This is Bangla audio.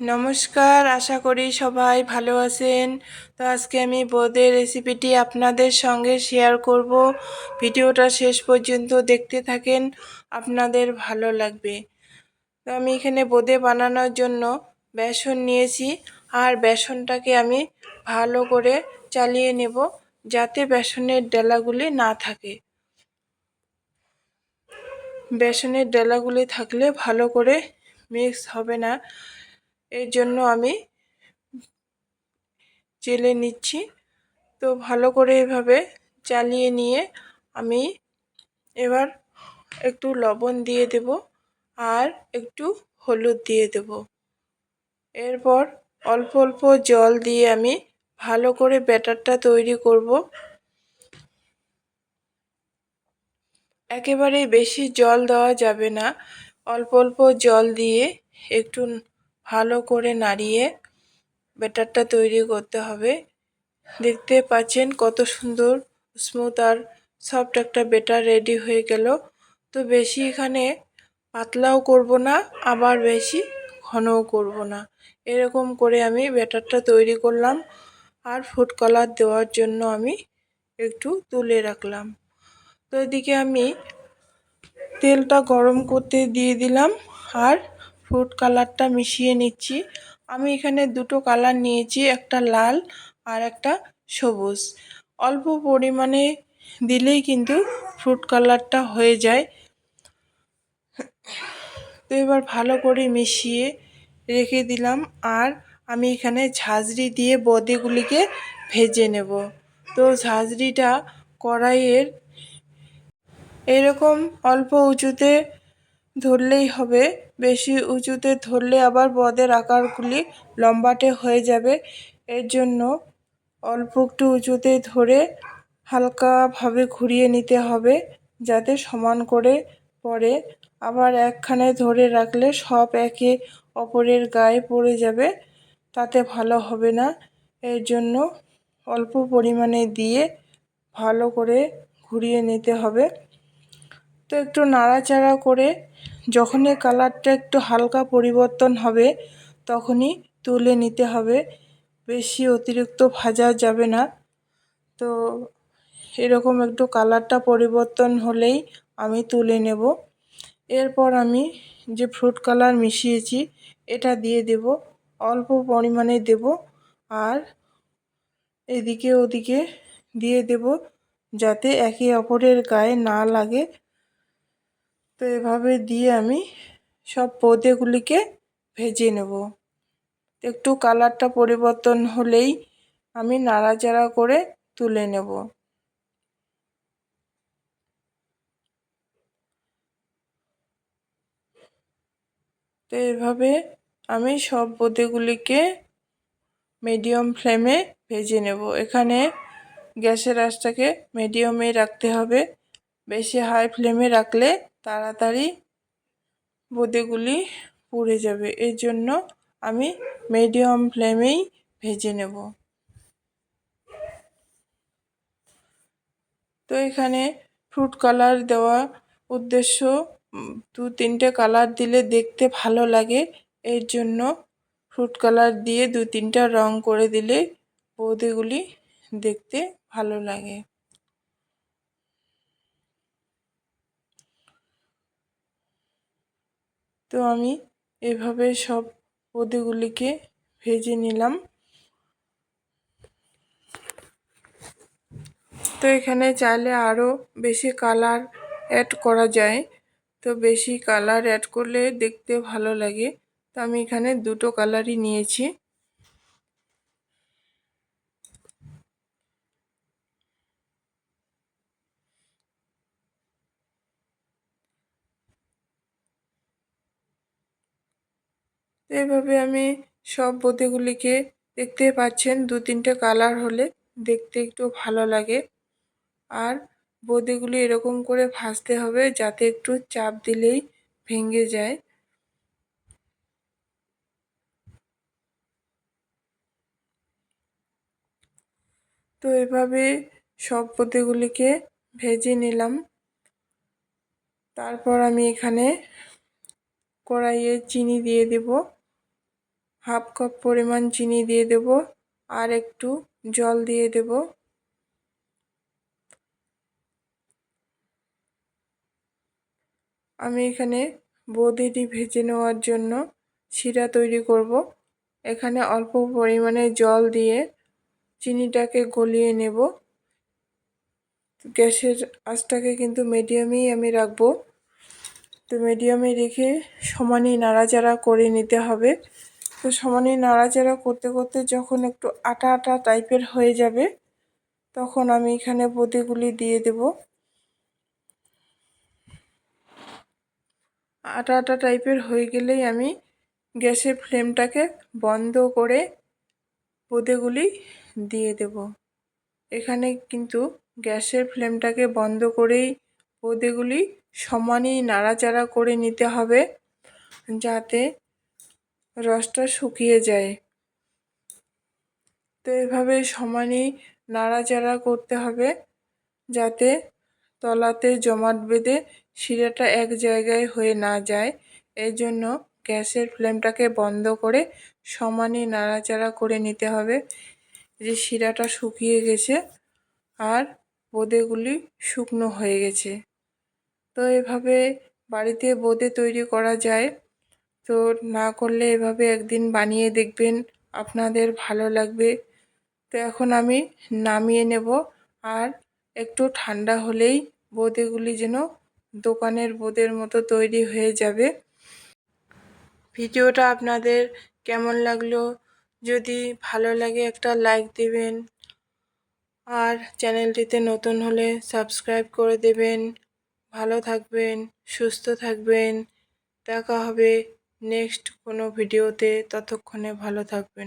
নমস্কার, আশা করি সবাই ভালো আছেন। তো আজকে আমি বোঁদের রেসিপিটি আপনাদের সঙ্গে শেয়ার করব। ভিডিওটা শেষ পর্যন্ত দেখতে থাকেন, আপনাদের ভালো লাগবে। তো আমি এখানে বোঁদে বানানোর জন্য বেসন নিয়েছি, আর বেসনটাকে আমি ভালো করে চালিয়ে নেব যাতে বেসনের ডেলাগুলি না থাকে। বেসনের ডেলাগুলি থাকলে ভালো করে মিক্স হবে না। এর জন্য আমি চেলে নিচ্ছি। তো ভালো করে এভাবে চালিয়ে নিয়ে আমি এবার একটু লবণ দিয়ে দেব আর একটু হলুদ দিয়ে দেব। এরপর অল্প অল্প জল দিয়ে আমি ভালো করে ব্যাটারটা তৈরি করব। একেবারে বেশি জল দেওয়া যাবে না। অল্প অল্প জল দিয়ে একটু ভালো করে নাড়িয়ে ব্যাটারটা তৈরি করতে হবে। দেখতে পাচ্ছেন কত সুন্দর স্মুথ আর সফট একটা বেটার রেডি হয়ে গেল। তো বেশি এখানে পাতলাও করব না, আবার বেশি ঘনও করব না। এরকম করে আমি ব্যাটারটা তৈরি করলাম আর ফুড কালার দেওয়ার জন্য আমি একটু তুলে রাখলাম। তো এদিকে আমি তেলটা গরম করতে দিয়ে দিলাম আর ফুড কালারটা মিশিয়ে নিচ্ছি। আমি এখানে দুটো কালার নিয়েছি, একটা লাল আর একটা সবুজ। অল্প পরিমাণে দিলেই কিন্তু ফ্রুট কালারটা হয়ে যায়। তো এবার ভালো করে মিশিয়ে রেখে দিলাম আর আমি এখানে ঝাঁঝরি দিয়ে বদেগুলিকে ভেজে নেব। তো ঝাঁঝরিটা কড়াইয়ের এরকম অল্প উঁচুতে ধরলেই হবে। বেশি উঁচুতে ধরলে আবার বদের আকারগুলি লম্বাটে হয়ে যাবে। এর জন্য অল্প একটু উঁচুতে ধরে হালকাভাবে ঘুরিয়ে নিতে হবে, যাতে সমান করে পড়ে। আবার একখানে ধরে রাখলে সব একে অপরের গায়ে পড়ে যাবে, তাতে ভালো হবে না। এর জন্য অল্প পরিমাণে দিয়ে ভালো করে ঘুরিয়ে নিতে হবে। তো একটু নাড়াচাড়া করে যখনই কালারটা একটু হালকা পরিবর্তন হবে, তখনই তুলে নিতে হবে। বেশি অতিরিক্ত ভাজা যাবে না। তো এরকম একটু কালারটা পরিবর্তন হলেই আমি তুলে নেব। এরপর আমি যে ফ্রুট কালার মিশিয়েছি, এটা দিয়ে দেব। অল্প পরিমাণে দেব আর এদিকে ওদিকে দিয়ে দেব যাতে একে অপরের গায়ে না লাগে। তো এভাবে দিয়ে আমি সব পদেগুলিকে ভেজে নেব। একটু কালারটা পরিবর্তন হলেই আমি নাড়াচাড়া করে তুলে নেব। তো এভাবে আমি সব বোঁদেগুলিকে মিডিয়াম ফ্লেমে ভেজে নেব। এখানে গ্যাসের আঁচটাকে মিডিয়ামে রাখতে হবে। বেশি হাই ফ্লেমে রাখলে তাড়াতাড়ি বোঁদেগুলি পুড়ে যাবে। এর জন্য আমি মিডিয়াম ফ্লেমেই ভেজে নেব। তো এখানে ফ্রুট কালার দেওয়া উদ্দেশ্য দু তিনটে কালার দিলে দেখতে ভালো লাগে। এর জন্য ফ্রুট কালার দিয়ে দু তিনটা রং করে দিলে বোঁদেগুলি দেখতে ভালো লাগে। তো আমি এভাবে সব বোঁদেগুলিকে ভেজে নিলাম। তো এখানে চাইলে আরও বেশি কালার অ্যাড করা যায়। তো বেশি কালার অ্যাড করলে দেখতে ভালো লাগে। তো আমি এখানে দুটো কালারই নিয়েছি। তো এভাবে আমি সব বোঁদেগুলিকে দেখতে পাচ্ছেন। দু তিনটে কালার হলে দেখতে একটু ভালো লাগে। আর বোঁদেগুলি এরকম করে ভাজতে হবে যাতে একটু চাপ দিলেই ভেঙে যায়। তো এভাবে সব বোঁদেগুলিকে ভেজে নিলাম। তারপর আমি এখানে কড়াইয়ে চিনি দিয়ে দেব। হাফ কাপ পরিমাণ চিনি দিয়ে দেব আর একটু জল দিয়ে দেব। আমি এখানে বোঁদেটি ভেজে নেওয়ার জন্য শিরা তৈরি করব। এখানে অল্প পরিমাণে জল দিয়ে চিনিটাকে গলিয়ে নেব। গ্যাসের আঁচটাকে কিন্তু মিডিয়ামেই আমি রাখব। তো মিডিয়ামে রেখে সমানই নাড়াচাড়া করে নিতে হবে। তো সমানই নাড়াচাড়া করতে করতে যখন একটু আটা আটা টাইপের হয়ে যাবে, তখন আমি এখানে বোঁদেগুলি দিয়ে দেব। আটা আটা টাইপের হয়ে গেলেই আমি গ্যাসের ফ্লেমটাকে বন্ধ করে বোঁদেগুলি দিয়ে দেব। এখানে কিন্তু গ্যাসের ফ্লেমটাকে বন্ধ করেই বোঁদেগুলি সমানেই নাড়াচাড়া করে নিতে হবে, যাতে রসটা শুকিয়ে যায়। তো এভাবে সমানই নাড়াচাড়া করতে হবে যাতে তলাতে জমাট বেঁধে শিরাটা এক জায়গায় হয়ে না যায়। এই জন্য গ্যাসের ফ্লেমটাকে বন্ধ করে সমানই নাড়াচাড়া করে নিতে হবে যে শিরাটা শুকিয়ে গেছে আর বোঁদেগুলি শুকনো হয়ে গেছে। তো এভাবে বাড়িতে বোঁদে তৈরি করা যায়। তো না করলে এভাবে একদিন বানিয়ে দেখবেন আপনাদের ভালো লাগবে। তো এখন আমি নামিয়ে নেব আর একটু ঠান্ডা হলেই বোঁদেগুলি যেন দোকানের বোঁদের মতো তৈরি হয়ে যাবে। ভিডিওটা আপনাদের কেমন লাগল? যদি ভালো লাগে একটা লাইক দেবেন আর চ্যানেলটিতে নতুন হলে সাবস্ক্রাইব করে দেবেন। ভালো থাকবেন, সুস্থ থাকবেন। দেখা হবে নেক্সট কোনো ভিডিওতে ততক্ষণে ভালো থাকবেন।